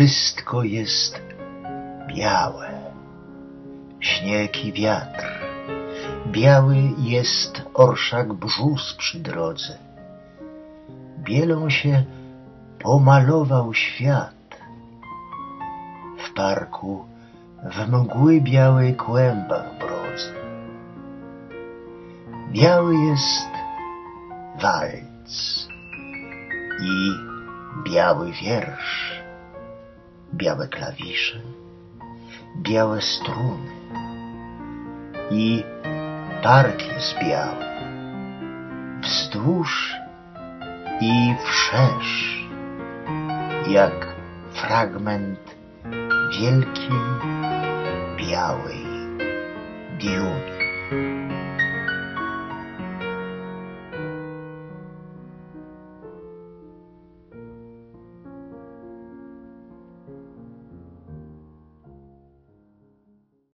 wszystko jest białe. Śnieg i wiatr. Biały jest orszak brzus przy drodze. Bielą się pomalował świat. W parku w mgły białej kłębach brodze. Biały jest walc i biały wiersz, białe klawisze, białe struny i park jest biały, wzdłuż i wszerz, jak fragment wielkiej białej diuni.